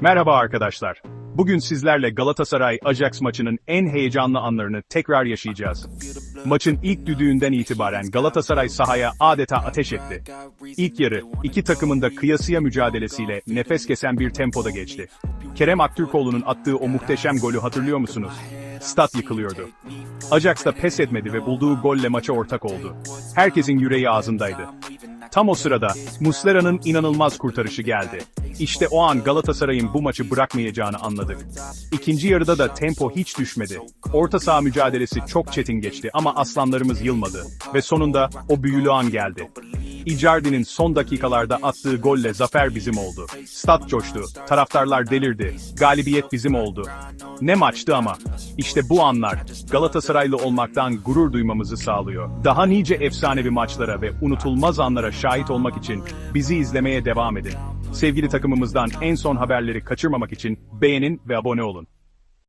Merhaba arkadaşlar. Bugün sizlerle Galatasaray Ajax maçının en heyecanlı anlarını tekrar yaşayacağız. Maçın ilk düdüğünden itibaren Galatasaray sahaya adeta ateş etti. İlk yarı iki takımın da kıyasıya mücadelesiyle nefes kesen bir tempoda geçti. Kerem Aktürkoğlu'nun attığı o muhteşem golü hatırlıyor musunuz? Stat yıkılıyordu. Ajax da pes etmedi ve bulduğu golle maça ortak oldu. Herkesin yüreği ağzındaydı. Tam o sırada Muslera'nın inanılmaz kurtarışı geldi. İşte o an Galatasaray'ın bu maçı bırakmayacağını anladık. İkinci yarıda da tempo hiç düşmedi. Orta saha mücadelesi çok çetin geçti ama aslanlarımız yılmadı. Ve sonunda o büyülü an geldi. Icardi'nin son dakikalarda attığı golle zafer bizim oldu. Stat coştu, taraftarlar delirdi, galibiyet bizim oldu. Ne maçtı ama. İşte bu anlar Galatasaraylı olmaktan gurur duymamızı sağlıyor. Daha nice efsanevi maçlara ve unutulmaz anlara şahit olmak için bizi izlemeye devam edin. Sevgili takımımızdan en son haberleri kaçırmamak için beğenin ve abone olun.